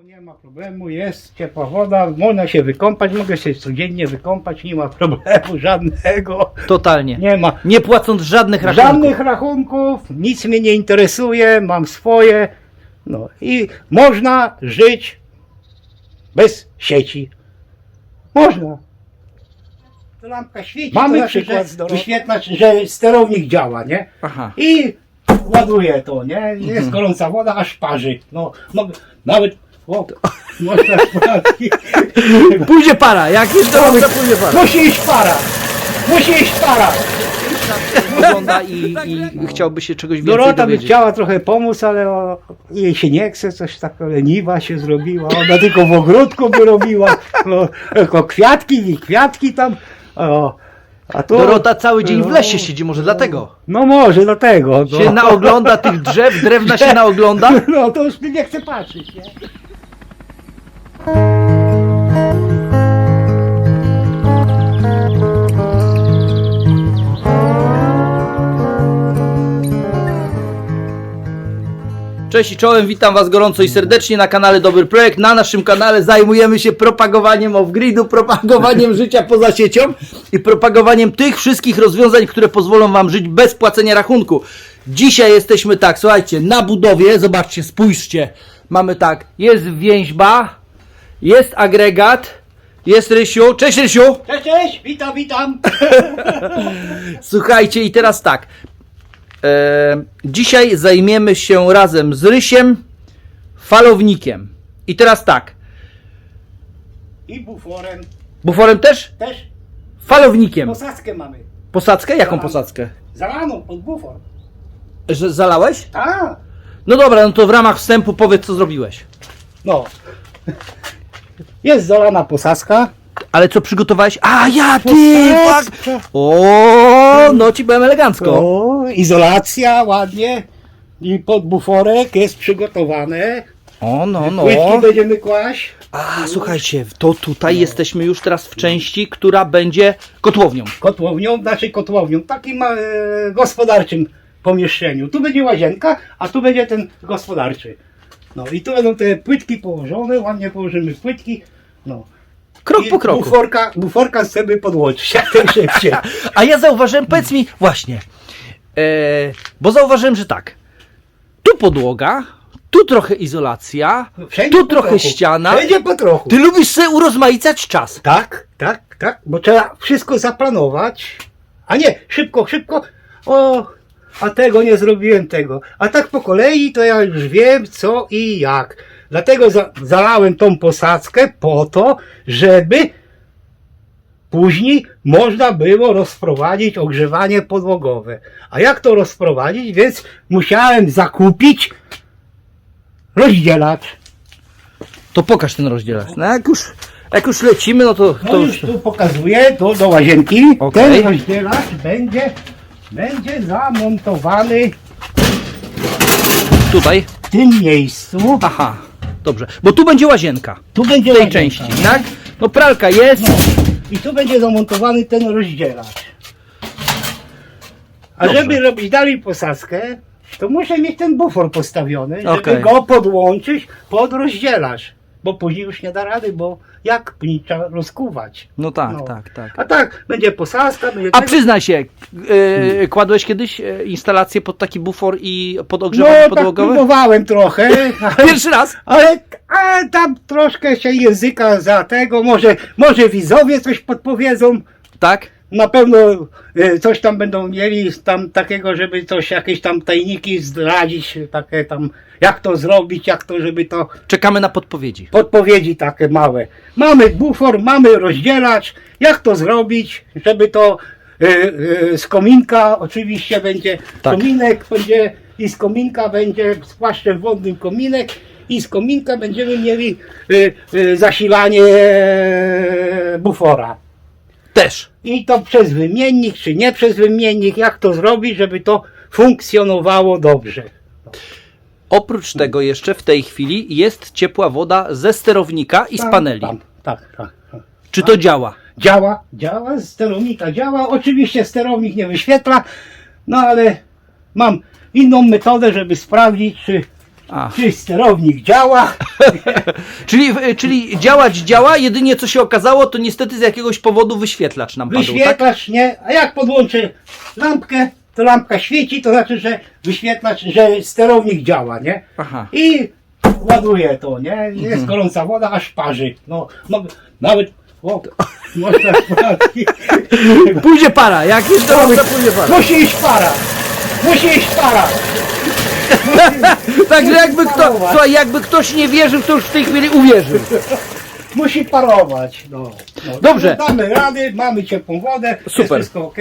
problemu, nie ma problemu, jest ciepła woda, można się wykąpać, mogę się codziennie wykąpać, nie ma problemu żadnego, Totalnie. nie ma Nie płacąc żadnych rachunków. żadnych rachunków, nic mnie nie interesuje, mam swoje, no i można żyć bez sieci. Można. Lampka świeci. Mamy to znaczy, przykład że wyświetlacz, że sterownik działa, nie? Aha. I ładuję to, nie? Jest Mhm. gorąca woda, aż parzy. No, mogę, nawet, o, można sprawdzić. Pójdzie para, jak jest gorąca, pójdzie para. Musi iść para! Musi iść para! Wygląda i, i chciałby się czegoś więcej Dorota by dowiedzieć. chciała trochę pomóc, ale o, jej się nie chce, coś tak leniwa się zrobiła. Ona tylko w ogródku by robiła. No, tylko kwiatki i kwiatki tam. O, a tu, Dorota cały dzień w lesie siedzi, może dlatego. No może dlatego. No. Się naogląda tych drzew, drewna się naogląda. No to już nie chce patrzeć, nie? Cześć i czołem, witam Was gorąco i serdecznie na kanale Dobry Projekt. Na naszym kanale zajmujemy się propagowaniem off-gridu, propagowaniem życia poza siecią i propagowaniem tych wszystkich rozwiązań, które pozwolą Wam żyć bez płacenia rachunku. Dzisiaj jesteśmy tak, słuchajcie, na budowie, zobaczcie, spójrzcie. Mamy tak, jest więźba, jest agregat, jest Rysiu. Cześć Rysiu! Cześć, cześć, witam, witam. Słuchajcie, i teraz tak. E, dzisiaj zajmiemy się razem z Rysiem falownikiem. I teraz tak. I buforem Buforem też? też Falownikiem. posadzkę mamy. Posadzkę? Jaką posadzkę? Zalaną pod bufor. Że zalałeś? A, No dobra, no to w ramach wstępu powiedz, co zrobiłeś. no. Jest zalana posadzka. Ale co przygotowałeś? A, ja, ty! Posadzka. O, no ci byłem elegancko. O, izolacja ładnie. I pod buforek jest przygotowane. O, no, no. Płytki będziemy kłaść. A, słuchajcie, to tutaj jesteśmy już teraz w części, która będzie kotłownią. Kotłownią, znaczy kotłownią, takim e, gospodarczym pomieszczeniu. Tu będzie łazienka, a tu będzie ten gospodarczy. No i tu będą te płytki położone, ładnie położymy płytki. No. Krok I po kroku. Buforka, buforka chcemy podłączyć jak najszybciej. A ja zauważyłem, powiedz mi, właśnie, e, bo zauważyłem, że tak, tu podłoga, tu trochę izolacja, Wszędzie tu po trochę trochu. ściana. Wszędzie po trochu. Ty lubisz sobie urozmaicać czas. Tak, tak, tak, bo trzeba wszystko zaplanować. A nie, szybko, szybko. O, a tego nie zrobiłem tego. A tak po kolei to ja już wiem co i jak. Dlatego za, zalałem tą posadzkę po to, żeby później można było rozprowadzić ogrzewanie podłogowe. A jak to rozprowadzić? Więc musiałem zakupić rozdzielacz. To pokaż ten rozdzielacz. No jak już, jak już lecimy, no to, No to już tu pokazuję, do, do łazienki. Okej. Ten rozdzielacz będzie, będzie zamontowany tutaj. w tym miejscu. Aha, dobrze, bo tu będzie łazienka, Tu będzie w tej łazienka. części, tak? No pralka jest, No. I tu będzie zamontowany ten rozdzielacz. A Dobrze. żeby robić dalej posadzkę, to muszę mieć ten bufor postawiony, żeby Okej. go podłączyć pod rozdzielacz. Bo później już nie da rady, bo jak trzeba rozkuwać. no tak, No. tak, tak. A tak, będzie posadzka, będzie A przyznaj się, e, kładłeś kiedyś e, instalację pod taki bufor i pod No ogrzewanie tak podłogowe? próbowałem trochę, ale, Pierwszy raz? ale, ale tam troszkę się języka za tego, może, może widzowie coś podpowiedzą. Tak? Na pewno e, coś tam będą mieli tam takiego, żeby coś, jakieś tam tajniki zdradzić, takie tam, jak to zrobić, jak to, żeby to, Czekamy na podpowiedzi. podpowiedzi takie małe. Mamy bufor, mamy rozdzielacz, jak to zrobić, żeby to e, e, z kominka oczywiście będzie, Tak. kominek będzie i z kominka będzie z płaszczem wodnym kominek i z kominka będziemy mieli zasilanie bufora. Też. I to przez wymiennik, czy nie przez wymiennik, jak to zrobić, żeby to funkcjonowało dobrze. Oprócz tego jeszcze w tej chwili jest ciepła woda ze sterownika i z Tam, paneli. tam, tak, tak. tak. Czy to działa? Działa, działa, z sterownika działa. Oczywiście sterownik nie wyświetla, no ale mam inną metodę, żeby sprawdzić, czy, A. Czy sterownik działa? Czyli, y, czyli działać działa, jedynie co się okazało, to niestety z jakiegoś powodu wyświetlacz nam padł, tak? Wyświetlacz nie, a jak podłączę lampkę, to lampka świeci, to znaczy, że wyświetlacz, że sterownik działa, nie? Aha. I ładuje to, nie? Jest gorąca woda, aż parzy. No, no nawet, o, można Pójdzie para, jak jest gorąca, pójdzie para. Musi iść para! Musi iść para! Także jakby, kto, słuchaj, jakby ktoś nie wierzył, to już w tej chwili uwierzył. Musi parować. No, no. Dobrze. Damy rady, mamy ciepłą wodę, Super. jest wszystko ok.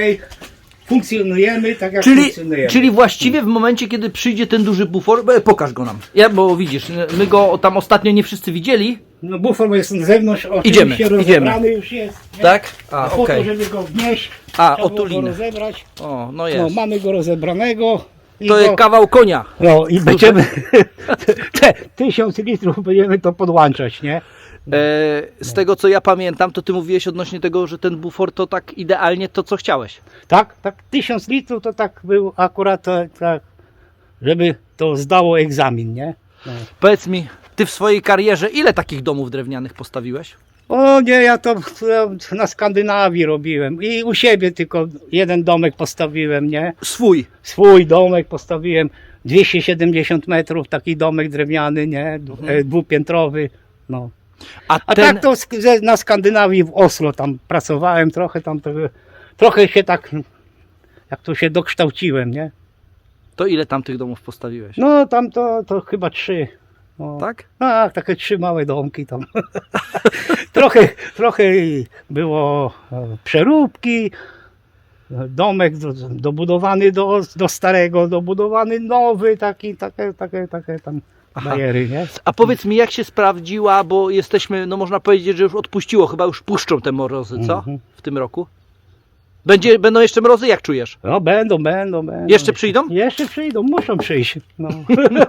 Funkcjonujemy tak jak Czyli, funkcjonujemy. czyli właściwie w momencie, kiedy przyjdzie ten duży bufor, e, pokaż go nam. Ja, bo widzisz, my go tam ostatnio nie wszyscy widzieli, No bufor jest na zewnątrz, Idziemy, oczywiście idziemy. rozebrany już jest. Nie? tak? A, A po to, żeby go wnieść, A, trzeba było otulinę. go rozebrać. O, no No, jest. mamy go rozebranego. To jest kawał konia. No i będziemy te tysiąc litrów będziemy to podłączać, nie? E, z tego co ja pamiętam, to ty mówiłeś odnośnie tego, że ten bufor to tak idealnie to, co chciałeś. Tak, tak, tysiąc litrów to tak był akurat e, tak, żeby to zdało egzamin, nie? No. Powiedz mi, ty w swojej karierze ile takich domów drewnianych postawiłeś? O nie, ja to na Skandynawii robiłem i u siebie tylko jeden domek postawiłem, nie? Swój. Swój domek postawiłem, 270 metrów, taki domek drewniany, nie? Dwu- e, Dwupiętrowy, no. A, A ten, tak to na Skandynawii w Oslo tam pracowałem, trochę tam, to, trochę się tak, jak to się dokształciłem, nie? to ile tam tych domów postawiłeś? No tam to, to chyba trzy. No. Tak? Tak, takie trzy małe domki tam. trochę, trochę było e, przeróbki. Domek do, dobudowany do, do starego, dobudowany nowy, taki, takie, takie, takie tam Aha. bajery, nie? A powiedz mi, jak się sprawdziła, bo jesteśmy, no można powiedzieć, że już odpuściło, chyba już puszczą te morozy, co? Mhm. W tym roku? Będzie, będą jeszcze mrozy, jak czujesz? No będą, będą, będą. Jeszcze przyjdą? Jeszcze przyjdą, muszą przyjść. No.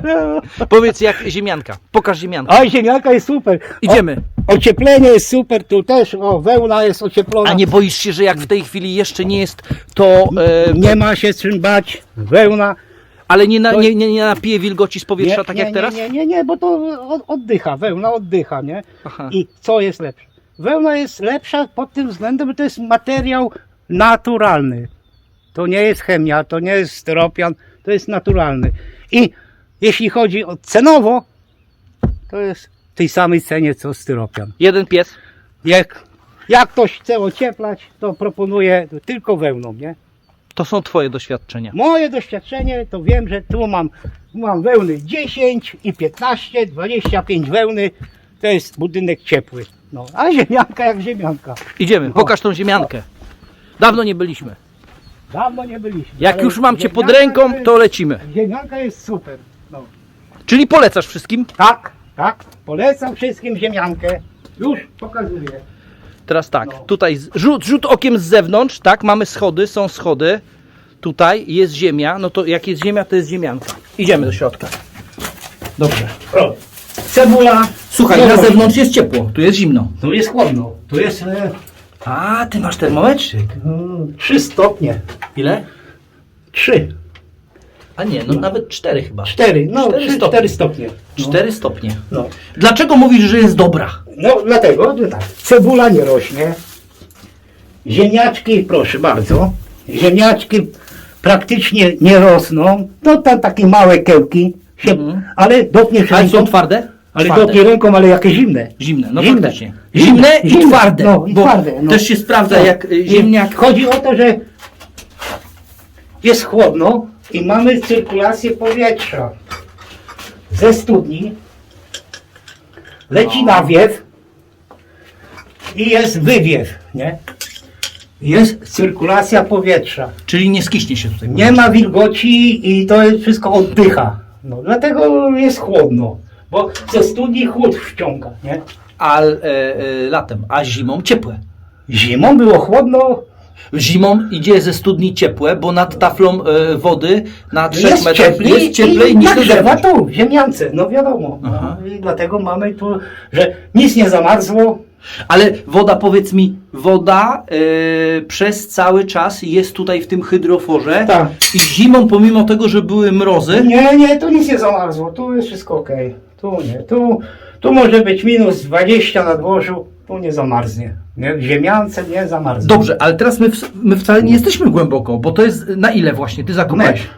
Powiedz, jak ziemianka. Pokaż ziemiankę. Oj, ziemniaka jest super. Idziemy. O, ocieplenie jest super, tu też, o, wełna jest ocieplona. A nie boisz się, że jak w tej chwili jeszcze nie jest to, e, Nie ma się z czym bać, wełna. ale nie, na, nie, nie, nie napije wilgoci z powietrza, tak nie, jak teraz? Nie, nie, nie, nie, bo to od- oddycha, wełna oddycha, nie? Aha. I co jest lepsze? Wełna jest lepsza pod tym względem, że to jest materiał naturalny. To nie jest chemia, to nie jest styropian, to jest naturalny. I jeśli chodzi o cenowo, to jest w tej samej cenie co styropian. Jeden pies. Jak, jak ktoś chce ocieplać, to proponuję tylko wełną, nie? To są twoje doświadczenia. Moje doświadczenie to wiem, że tu mam, mam wełny 10 i 15, 25 wełny. To jest budynek ciepły. No, a ziemianka jak ziemianka. Idziemy, pokaż tą ziemiankę. Dawno nie byliśmy. Dawno nie byliśmy. Jak ale już mam cię pod ręką, jest- to lecimy. Ziemianka jest super. No. Czyli polecasz wszystkim? Tak, tak. Polecam wszystkim ziemiankę. Już pokazuję. Teraz tak, No. tutaj z- rzut, rzut okiem z zewnątrz, tak, mamy schody, są schody. Tutaj jest ziemia, no to jak jest ziemia, to jest ziemianka. Idziemy do środka. Dobrze. O, cebula. Słuchaj, na zewnątrz jest ciepło, tu jest zimno. Tu jest chłodno. Tu jest e, A, ty masz termometrzyk. 3 stopnie. Ile? 3, A nie, no nawet cztery chyba. 4, no Cztery 3, stopnie. 4 stopnie. No. Cztery stopnie. No. Dlaczego mówisz, że jest dobra? No dlatego, że tak, cebula nie rośnie, ziemniaczki, proszę bardzo, ziemniaczki praktycznie nie rosną, no tam takie małe kełki, się, Mhm. ale dopniesz Ale są ręką, twarde? ale twarde. dopnie ręką, ale jakie zimne. Zimne, no Zimne. faktycznie. Zimne, i zimne. twarde. No, i bo twarde, no. Też się sprawdza, No. jak I ziemniak. Chodzi o to, że jest chłodno i mamy cyrkulację powietrza ze studni, leci nawiew i jest wywiew, nie? Jest cyrkulacja powietrza. Czyli nie skiśnie się tutaj. Nie ma wilgoci i to jest wszystko oddycha. No, dlatego jest chłodno, bo ze studni chłód wciąga, nie? A e, e, latem, a zimą ciepłe. Zimą było chłodno, Zimą idzie ze studni ciepłe, bo nad taflą e, wody na 3 jest metrach cieplej, jest cieplej i niż nagrzewa zewnątrz. tu, w ziemiance, no wiadomo. Aha. No, I dlatego mamy tu, że nic nie zamarzło, Ale woda, powiedz mi, woda e, przez cały czas jest tutaj w tym hydroforze. Tak. I zimą, pomimo tego, że były mrozy, Nie, nie, tu nic nie zamarzło, tu jest wszystko ok. Tu nie, tu, tu może być minus 20 na dworzu, tu nie zamarznie. Nie? W ziemiance nie zamarznie. Dobrze, ale teraz my, w, my wcale nie jesteśmy głęboko, bo to jest na ile właśnie ty zakopałeś? Metr.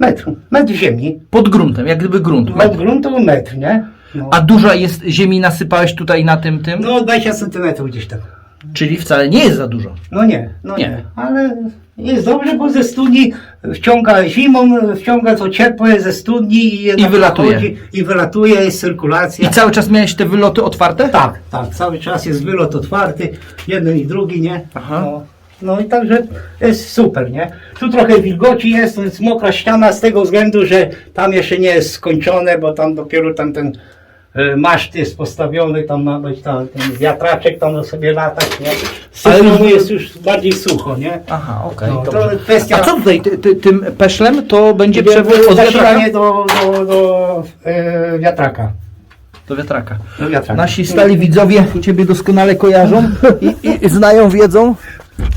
Metr, metr ziemi. Pod gruntem, jak gdyby grunt. Metr. gruntu metr, nie? No, A duża jest ziemi nasypałeś tutaj na tym tym? no 20 centymetrów gdzieś tam. Czyli wcale nie jest za dużo. No nie, no Nie. nie. Ale jest dobrze, bo ze studni wciąga zimą, wciąga to ciepłe ze studni i, jednak wylatuje. I wylatuje, jest cyrkulacja. I cały czas miałeś te wyloty otwarte? Tak, tak, cały czas jest wylot otwarty, jeden i drugi, nie? Aha. No, no i także jest super, nie? Tu trochę wilgoci jest, to jest mokra ściana z tego względu, że tam jeszcze nie jest skończone, bo tam dopiero tam ten maszt jest postawiony, tam ma być tam, ten wiatraczek tam sobie latać, nie? Z Ale- jest już bardziej sucho, nie? Aha, okej. No, to dobrze. kwestia- A co tutaj ty, ty, tym peszlem to będzie przewód od wiatraka? do, do, do e, wiatraka. Do wiatraka. Do wiatraka. Nasi stali widzowie Ciebie doskonale kojarzą i, i znają, wiedzą.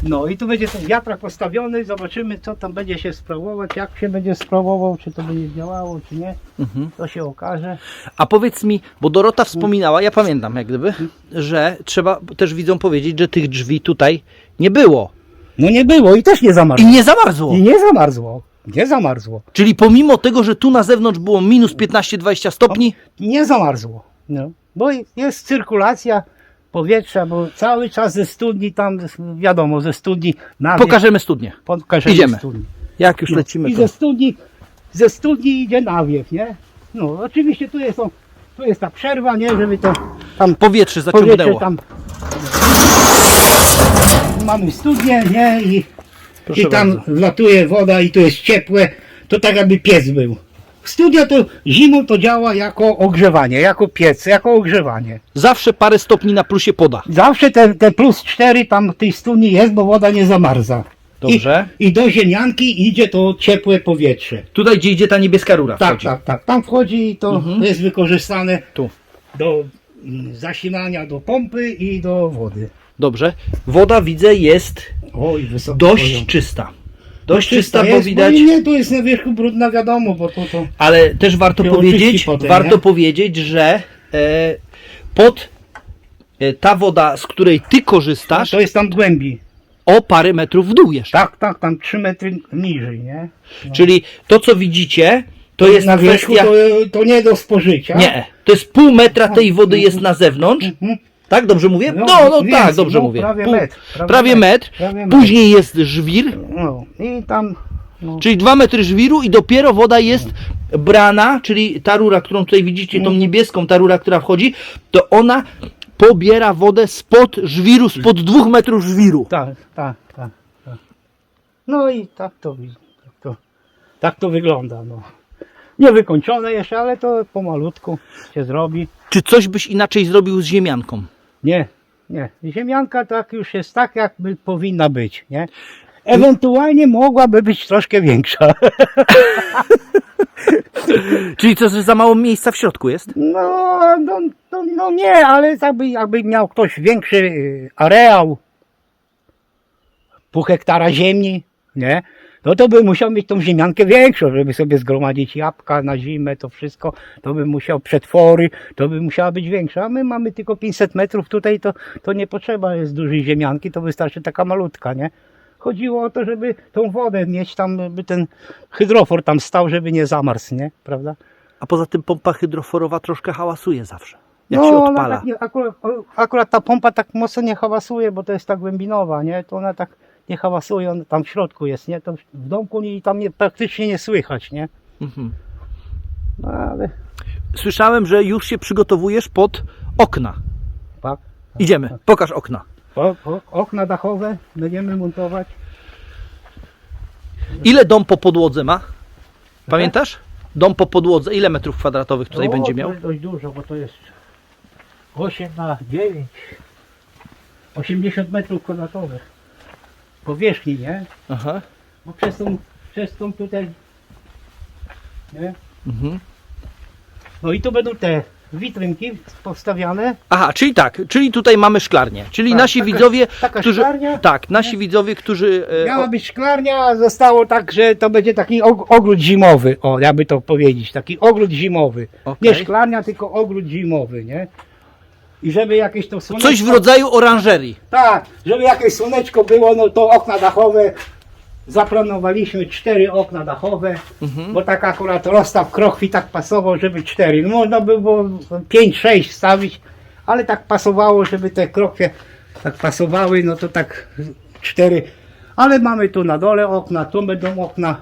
No i tu będzie ten wiatrak postawiony, zobaczymy co tam będzie się sprawować, jak się będzie sprawował, czy to będzie działało, czy nie. Mhm. To się okaże. A powiedz mi, bo Dorota wspominała, ja pamiętam jak gdyby, że trzeba też widzom powiedzieć, że tych drzwi tutaj nie było No nie było i też nie i zamarzło. nie zamarzło. I nie zamarzło. Nie zamarzło. Czyli pomimo tego, że tu na zewnątrz było minus 15-20 stopni, Nie zamarzło. No. Bo jest cyrkulacja powietrza, bo cały czas ze studni tam, wiadomo, ze studni na pokażemy studnię. Pokażemy Idziemy. Jak już lecimy I to. ze studni, ze studni idzie nawiew, nie? No oczywiście tu jest, to, tu jest ta przerwa, nie? Żeby to tam Powietrze powietrze zaciągnęło. tam. Mamy studnię, nie? I, Proszę i tam bardzo. wlatuje woda i to jest ciepłe. To tak jakby piec był. Studia to zimą to działa jako ogrzewanie, jako piec, jako ogrzewanie. Zawsze parę stopni na plusie poda. Zawsze te, te plus 4 tam w tej studni jest, bo woda nie zamarza. Dobrze. I, I do ziemianki idzie to ciepłe powietrze. Tutaj gdzie idzie ta niebieska rura Tak, wchodzi. tak, tak. Tam wchodzi i to Mhm. jest wykorzystane Tu. do mm, zasilania do pompy i do wody. Dobrze. Woda widzę jest Oj, dość poziom. czysta. Dość czysta, bo jest, widać. No i nie, tu jest na wierzchu brudna, wiadomo, bo to to. Ale też warto powiedzieć, potem, warto nie? powiedzieć, że e, pod e, ta woda, z której ty korzystasz, To jest tam głębi. o parę metrów w dół jeszcze. Tak, tak, tam 3 metry niżej, nie? Czyli to, co widzicie, to jest na wierzchu kwestia... to, to nie do spożycia. Nie, to jest pół metra tej wody jest na zewnątrz. Mhm. Tak, dobrze mówię? No, No, no tak, dobrze no, mówię. prawie Pół- metr, prawie metr. prawie metr. Później jest żwir, No i tam. No, czyli dwa metry żwiru i dopiero woda jest brana, czyli ta rura, którą tutaj widzicie, tą Mhm. niebieską, ta rura, która wchodzi, to ona pobiera wodę spod żwiru, spod dwóch metrów żwiru. tak, tak, tak, tak. No i tak to, wi- tak to, tak to wygląda. No. Nie wykończone jeszcze, ale to pomalutku się zrobi. Czy coś byś inaczej zrobił z ziemianką? Nie, nie. Ziemianka tak już jest tak, jakby powinna być, nie? Ewentualnie mogłaby być troszkę większa. Czyli co, że za mało miejsca w środku jest? No, no, no, no nie, ale jakby, jakby miał ktoś większy y, areał, pół hektara ziemi, nie? No to by musiał mieć tą ziemiankę większą, żeby sobie zgromadzić jabłka na zimę, to wszystko, to by musiał przetwory, to by musiała być większa, a my mamy tylko 500 metrów tutaj, to, to nie potrzeba jest dużej ziemianki, to wystarczy taka malutka, nie? Chodziło o to, żeby tą wodę mieć tam, by ten hydrofor tam stał, żeby nie zamarzł, nie? Prawda? A poza tym pompa hydroforowa troszkę hałasuje zawsze. Jak no, się odpala. Tak nie, akurat, akurat ta pompa tak mocno nie hałasuje, bo to jest ta głębinowa, nie? To ona tak nie hałasuje, ona tam w środku jest, nie? To w domku nie, tam nie, praktycznie nie słychać, nie? Mhm. No ale Słyszałem, że już się przygotowujesz pod okna. tak. Idziemy, pokaż okna. O, o, okna dachowe będziemy montować. Ile dom po podłodze ma? Pamiętasz? Dom po podłodze, ile metrów kwadratowych tutaj o, będzie miał? dość dużo, bo to jest 8 na 9. 80 metrów kwadratowych. Powierzchni, nie? Aha. Bo przez tą, przez tą tutaj, nie? Mhm. No i tu będą te witrynki postawiane. Aha, czyli tak, czyli tutaj mamy szklarnię. Czyli Tak, nasi taka- widzowie, taka którzy. szklarnia. Tak, nasi widzowie, którzy. e, Miała być szklarnia, a zostało tak, że to będzie taki og- ogród zimowy, o, jakby to powiedzieć, taki ogród zimowy. Okej. Nie szklarnia, tylko ogród zimowy, nie? I żeby jakieś to słoneczko... coś w rodzaju oranżerii. Tak, żeby jakieś słoneczko było, no to okna dachowe, zaplanowaliśmy cztery okna dachowe, Mhm. bo tak akurat rozstaw krochwi tak pasował, żeby cztery. No można by było pięć, sześć stawić, ale tak pasowało, żeby te krochwie tak pasowały, no to tak cztery. Ale mamy tu na dole okna, tu będą okna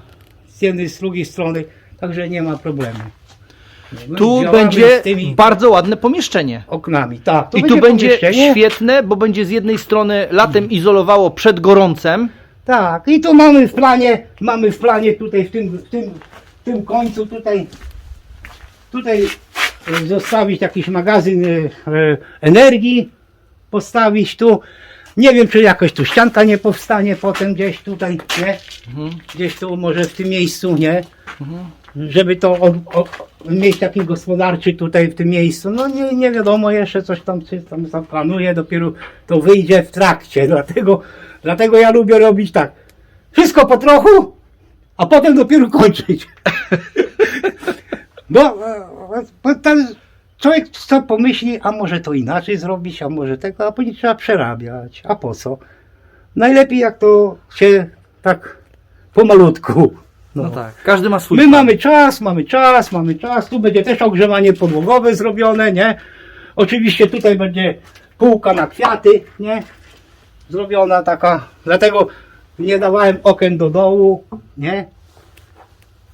z jednej, z drugiej strony, także nie ma problemu. No, Tu działamy będzie z tymi bardzo ładne pomieszczenie. oknami, tak. I tu będzie pomieszczenie. świetne, bo będzie z jednej strony latem izolowało przed gorącem. Tak, i tu mamy w planie, mamy w planie tutaj w tym, w tym, w tym końcu tutaj, tutaj e, zostawić jakiś magazyn e, e, energii, postawić tu. Nie wiem, czy jakoś tu ścianka nie powstanie potem gdzieś tutaj, nie? Gdzieś tu może w tym miejscu, nie? Żeby to mieć taki gospodarczy tutaj w tym miejscu. No nie, nie wiadomo jeszcze coś tam, czy tam zaplanuje, dopiero to wyjdzie w trakcie. Dlatego, dlatego ja lubię robić tak. Wszystko po trochu, a potem dopiero kończyć. Bo ten człowiek co pomyśli, a może to inaczej zrobić, a może tego, a później trzeba przerabiać. A po co? Najlepiej jak to się tak pomalutku. No, tak, każdy ma swój My plan. mamy czas, mamy czas, mamy czas. Tu będzie też ogrzewanie podłogowe zrobione, nie? Oczywiście tutaj będzie półka na kwiaty, nie? Zrobiona taka. Dlatego nie dawałem okien do dołu, nie?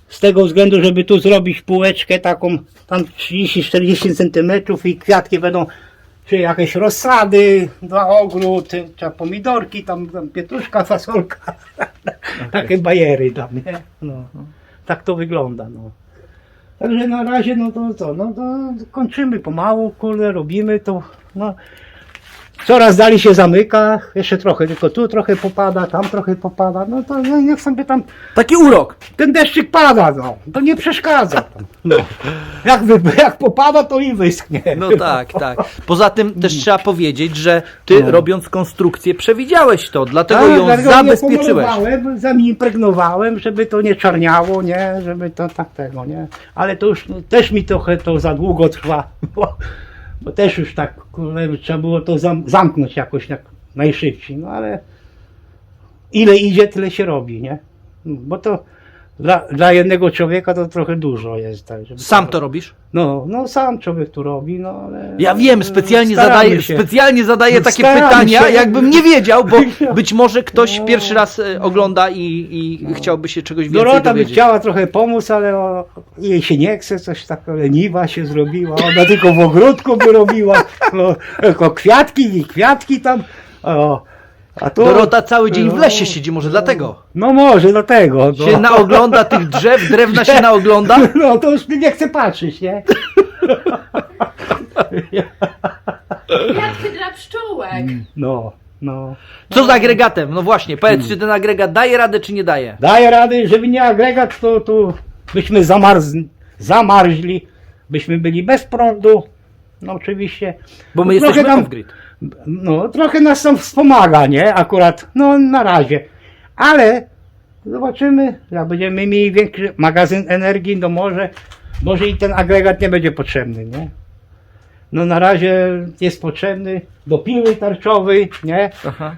Z tego względu, żeby tu zrobić półeczkę taką, tam 30-40 cm i kwiatki będą, czy jakieś rozsady dla ogród, czy pomidorki, tam, tam pietruszka, fasolka. Takie bajery tam, nie? No. Tak to wygląda, no. Także na razie, no to co, no to kończymy pomału, kurde, robimy to, no. Coraz dalej się zamyka, jeszcze trochę, tylko tu trochę popada, tam trochę popada, no to no, niech sobie tam, Taki urok. ten deszczyk pada, no, to nie przeszkadza. tam. No. Jak, wy, jak popada, to i wyschnie. No tak, tak. Poza tym też trzeba powiedzieć, że ty No. robiąc konstrukcję przewidziałeś to, dlatego Tak, ją dlatego zabezpieczyłeś. Nie pomalowałem, zaimpregnowałem, żeby to nie czarniało, nie, żeby to tak tego, nie. Ale to już też mi trochę to za długo trwa, bo, bo też już tak, trzeba było to zam, zamknąć jakoś jak najszybciej, no ale ile idzie, tyle się robi, nie. Bo to dla, dla jednego człowieka to trochę dużo jest. Tak, żeby Sam to robisz? No, no sam człowiek tu robi, no ale... Ja wiem, specjalnie staramy zadaję, się. specjalnie zadaję takie Staramy pytania, się. jakbym nie wiedział, bo być może ktoś No. pierwszy raz e, ogląda i, i chciałby się czegoś więcej Dorota by dowiedzieć. chciała trochę pomóc, ale o, jej się nie chce, coś tak leniwa się zrobiła. Ona tylko w ogródku by robiła. No, tylko kwiatki i kwiatki tam. O, a to, Dorota cały dzień w lesie siedzi, może dlatego. No może dlatego. No, Się naogląda tych drzew, drewna się naogląda. no to już nie chce patrzeć, nie? Kwiatki dla pszczółek. No, no. Co z agregatem? No właśnie, powiedz, czy ten agregat daje radę, czy nie daje? Daję rady, żeby nie agregat, to, to byśmy zamarz, zamarzli, byśmy byli bez prądu. No oczywiście. Bo my Trochę jesteśmy tam- off-grid. No, trochę nas tam wspomaga, nie? Akurat, no na razie. Ale zobaczymy, jak będziemy mieli większy magazyn energii, no może, może i ten agregat nie będzie potrzebny, nie? No na razie jest potrzebny do piły tarczowej, nie? Aha.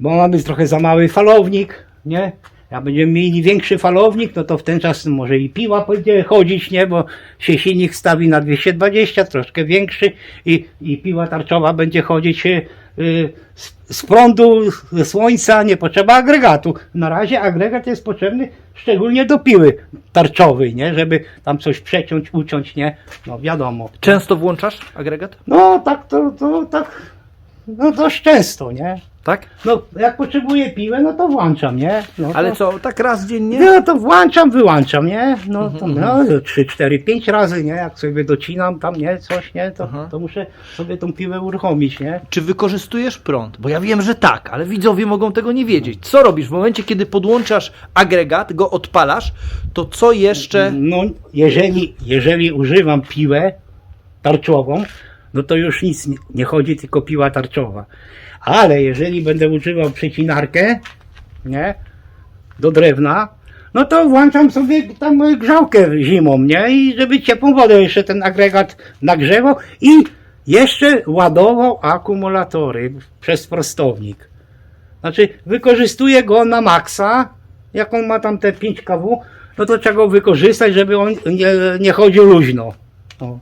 Bo mamy trochę za mały falownik, nie? Jak będziemy mieli większy falownik, no to w ten czas może i piła będzie chodzić, nie? Bo się silnik stawi na 220, troszkę większy i, i piła tarczowa będzie chodzić y, z, z prądu, ze słońca, nie potrzeba agregatu. Na razie agregat jest potrzebny szczególnie do piły tarczowej, nie? Żeby tam coś przeciąć, uciąć, nie? No wiadomo. Często włączasz agregat? No tak to, to tak, no dość często, nie? Tak? No, jak potrzebuję piłę, no to włączam, nie? No, Ale to, co, tak raz dziennie? No to włączam, wyłączam, nie? No to no, 3, 4, 5 razy, nie? Jak sobie docinam tam, nie? Coś, nie? To, Aha. to muszę sobie tą piłę uruchomić, nie? Czy wykorzystujesz prąd? Bo ja wiem, że tak, ale widzowie mogą tego nie wiedzieć. Co robisz w momencie, kiedy podłączasz agregat, go odpalasz, to co jeszcze... No, jeżeli, jeżeli używam piłę, tarczową, no to już nic nie, nie chodzi, tylko piła tarczowa. Ale jeżeli będę używał przecinarkę, nie, do drewna, no to włączam sobie tam grzałkę zimą, nie, i żeby ciepłą wodę jeszcze ten agregat nagrzewał i jeszcze ładował akumulatory przez prostownik. Znaczy, wykorzystuję go na maksa, jak on ma tam te 5 kW, no to trzeba go wykorzystać, żeby on nie, nie chodził luźno. O.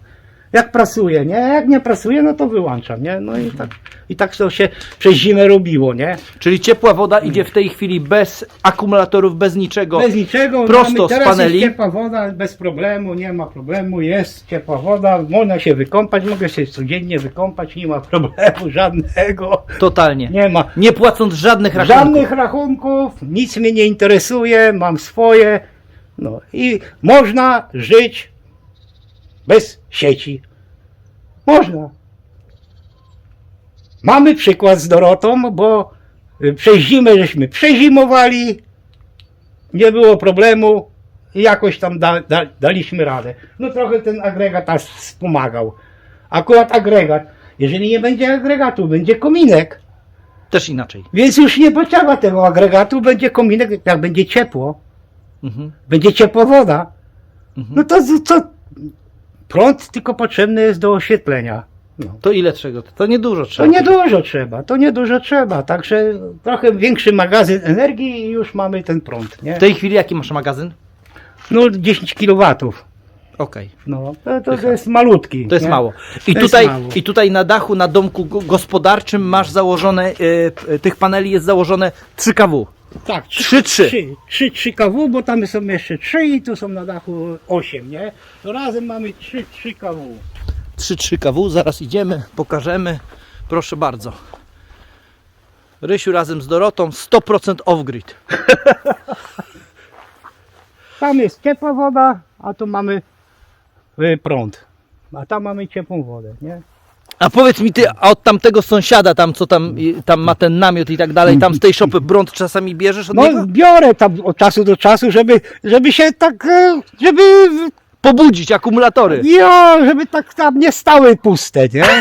Jak prasuje, nie? Jak nie prasuje, no to wyłączam, nie? No i tak, i tak to się przez zimę robiło, nie? Czyli ciepła woda idzie w tej chwili bez akumulatorów, bez niczego. Bez niczego. prosto mamy, z teraz paneli. Jest ciepła woda, bez problemu, nie ma problemu, jest ciepła woda, można się wykąpać, mogę się codziennie wykąpać, nie ma problemu żadnego, Totalnie. nie ma Nie płacąc żadnych rachunków. żadnych rachunków, nic mnie nie interesuje, mam swoje, no i można żyć bez sieci. Można. Mamy przykład z Dorotą, bo y, przez zimę żeśmy przezimowali, nie było problemu jakoś tam da, da, daliśmy radę. No trochę ten agregat nas wspomagał. Akurat agregat. Jeżeli nie będzie agregatu, będzie kominek. Też inaczej. Więc już nie potrzeba tego agregatu, będzie kominek, jak będzie ciepło, Mhm. będzie ciepła woda. Mhm. No to co? Prąd tylko potrzebny jest do oświetlenia. No. To ile trzeba? To niedużo To trzeba. niedużo trzeba, to niedużo trzeba. Także trochę większy magazyn energii i już mamy ten prąd. Nie? W tej chwili jaki masz magazyn? No 10 kW. Okej. No, to, to, jest malutki. To jest nie? mało. I To jest tutaj, mało. I tutaj na dachu, na domku go- gospodarczym masz założone, p- tych paneli jest założone 3 kW. Tak, Trzy, trzy. 3, 3, 3 kW, bo tam są jeszcze 3 i tu są na dachu 8, nie? To razem mamy 3, 3 kW. 3, 3 kW, zaraz idziemy, pokażemy. Proszę bardzo. Rysiu razem z Dorotą 100% off-grid. Tam jest ciepła woda, a tu mamy y, prąd. A tam mamy ciepłą wodę, nie? A powiedz mi ty, a od tamtego sąsiada tam, co tam, tam ma ten namiot i tak dalej, tam z tej szopy prąd czasami bierzesz od No niego? biorę tam od czasu do czasu, żeby, żeby się tak, e, żeby, Pobudzić akumulatory. jo, żeby tak tam nie stały puste, nie?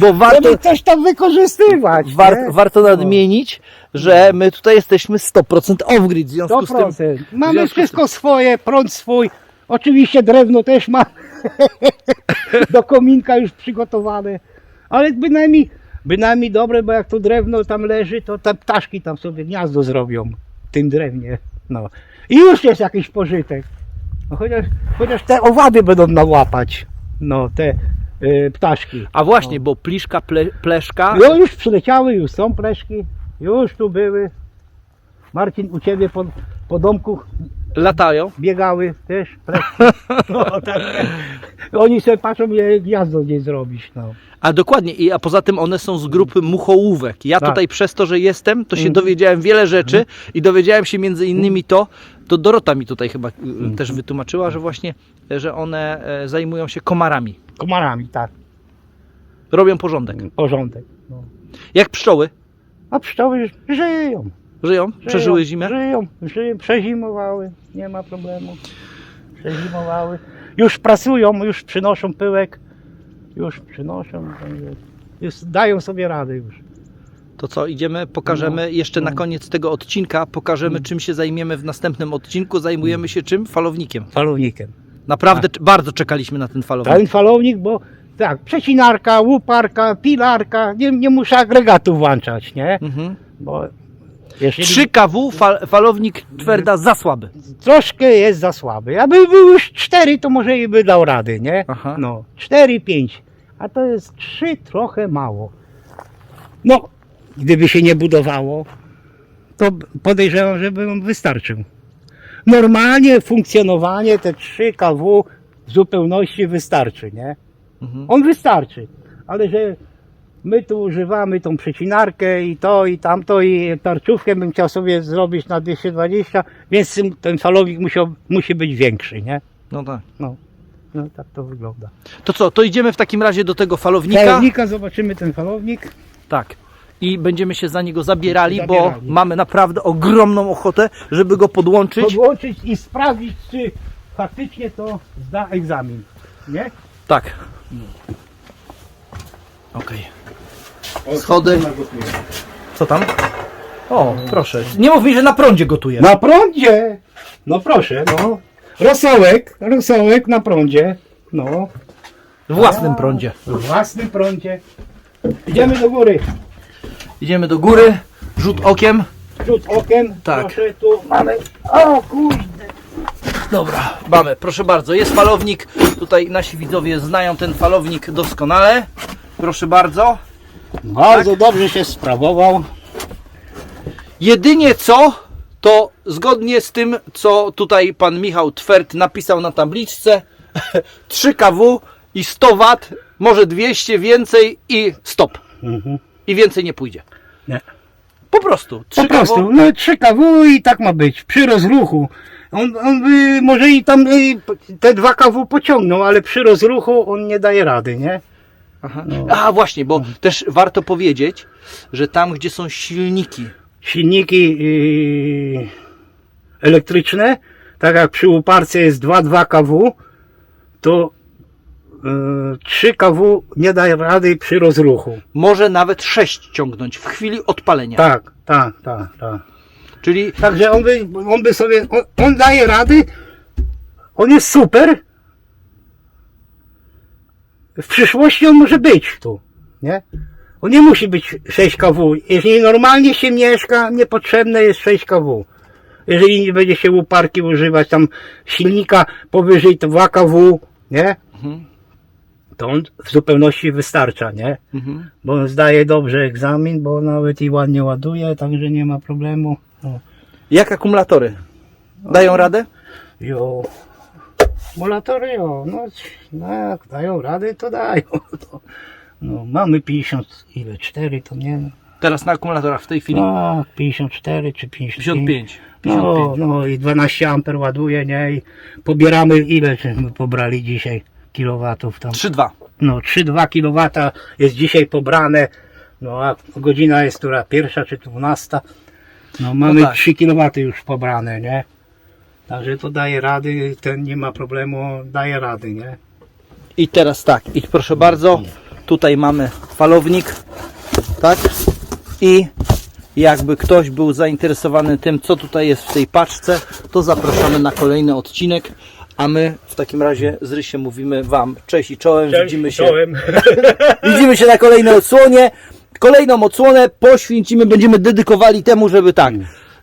Bo warto, Żeby coś tam wykorzystywać, war, nie? warto nadmienić, że my tutaj jesteśmy 100% off-grid. W związku z tym 100%. w Mamy wszystko swoje, prąd swój. Oczywiście drewno też ma do kominka już przygotowane. Ale bynajmniej, bynajmniej dobre, bo jak to drewno tam leży, to te ptaszki tam sobie gniazdo zrobią w tym drewnie. No. I już jest jakiś pożytek. No, chociaż, chociaż te owady będą nałapać. No, te y, ptaszki. A właśnie, bo pliszka, ple, pleszka, No już przyleciały, już są pleszki. Już tu były. Marcin, u ciebie po, po domku latają. biegały też. No, tak. Oni sobie patrzą, jak gniazdo nie zrobić. No. A dokładnie, i a poza tym one są z grupy muchołówek. Ja Tak. tutaj przez to, że jestem, to się Mhm. dowiedziałem wiele rzeczy i dowiedziałem się między innymi to, to Dorota mi tutaj chyba y, też wytłumaczyła, że właśnie, że one e, zajmują się komarami. Komarami, tak. Robią porządek. Porządek. No. Jak pszczoły A pszczoły żyją. Żyją, przeżyły zimę. Żyją, żyją, przezimowały. Nie ma problemu. Przezimowały. Już pracują, już przynoszą pyłek. Już przynoszą. Już dają sobie radę już. To co, idziemy, pokażemy No, jeszcze na no. koniec tego odcinka, pokażemy Mm. czym się zajmiemy w następnym odcinku. Zajmujemy się czym? Falownikiem. Falownikiem. Naprawdę Tak. c- bardzo czekaliśmy na ten falownik. Ten falownik, bo tak, przecinarka, łuparka, pilarka, nie, nie muszę agregatu włączać, nie? Mhm. Bo jeżeli 3 kW, fal, falownik twerda za słaby. troszkę jest za słaby. Jakby był już 4, to może i by dał rady, nie? Aha. No, 4, 5. A to jest 3 trochę mało. No, gdyby się nie budowało, to podejrzewam, że bym wystarczył. Normalnie funkcjonowanie te 3 kW w zupełności wystarczy, nie? Mhm. On wystarczy, ale że my tu używamy tą przecinarkę i to i tamto i tarczówkę bym chciał sobie zrobić na 220, więc ten falownik musiał, musi być większy, nie? No tak. No, no tak to wygląda. To co, to idziemy w takim razie do tego falownika. Falownika, zobaczymy ten falownik. Tak. I będziemy się za niego zabierali, bo Zabierali. mamy naprawdę ogromną ochotę, żeby go podłączyć. Podłączyć i sprawdzić, czy faktycznie to zda egzamin. nie? Tak. Okej. Schody. Co tam? O, proszę. Nie mów mi, że na prądzie gotujesz. Na prądzie! No proszę, no. Rosołek, rosołek na prądzie. No. W własnym prądzie. W własnym prądzie. Idziemy do góry. Idziemy do góry. Rzut okiem. Rzut okiem. Tak. Proszę, tu mamy. O kurde. Dobra, mamy, proszę bardzo, jest falownik. Tutaj nasi widzowie znają ten falownik doskonale. Proszę bardzo. Bardzo dobrze się sprawował. Jedynie co, to zgodnie z tym, co tutaj pan Michał Twert napisał na tabliczce, 3 kW i 100 W, może 200 więcej i stop. Mhm. I więcej nie pójdzie. Nie. Po prostu. 3 Po prostu, kW. no 3 kW i tak ma być, przy rozruchu. On, on by może i tam y, te 2 kW pociągnął, ale przy rozruchu on nie daje rady, nie? Aha. No. A właśnie, bo też warto powiedzieć, że tam, gdzie są silniki, Silniki y, elektryczne, tak jak przy uparce jest 2,2 kW, to y, 3 kW nie daje rady przy rozruchu. może nawet 6 ciągnąć w chwili odpalenia. Tak, tak, tak, tak. Czyli Także on by, on by sobie, on, on daje rady, on jest super. W przyszłości on może być tu, nie? On nie musi być 6 kW. Jeżeli normalnie się mieszka, niepotrzebne jest 6 kW. Jeżeli nie będzie się uparki używać tam silnika powyżej 2 kW, nie? Mhm. To on w zupełności wystarcza, nie? mhm. Bo on zdaje dobrze egzamin, bo nawet i ładnie ładuje, także nie ma problemu. O. jak akumulatory? Dają radę? Jo. Akumulatory, jo, no, no jak dają radę, to dają. To, no, mamy 50, ile, 4 to nie no. Teraz na akumulatorach w tej chwili No, 54 czy 55. 55. No, 55. no i 12 amper ładuje, nie? I pobieramy, ile żeśmy pobrali dzisiaj kilowatów tam? 3,2. No, 3-2 kW jest dzisiaj pobrane. No, a godzina jest która? Pierwsza czy dwunasta? No, mamy tak. 3 kW już pobrane, nie? Także to daje rady, ten nie ma problemu, daje rady, nie? I teraz tak, i proszę bardzo, tutaj mamy falownik, tak? I jakby ktoś był zainteresowany tym, co tutaj jest w tej paczce, to zapraszamy na kolejny odcinek. A my w takim razie z Rysiem mówimy Wam cześć i czołem. widzimy, się, widzimy się na kolejnej odsłonie. Kolejną odsłonę poświęcimy, będziemy dedykowali temu, żeby tak,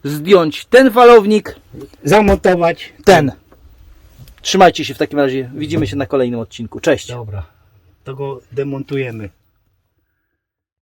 zdjąć ten falownik, Zamontować. ten. Trzymajcie się w takim razie. Widzimy się na kolejnym odcinku. Cześć. Dobra, to go demontujemy.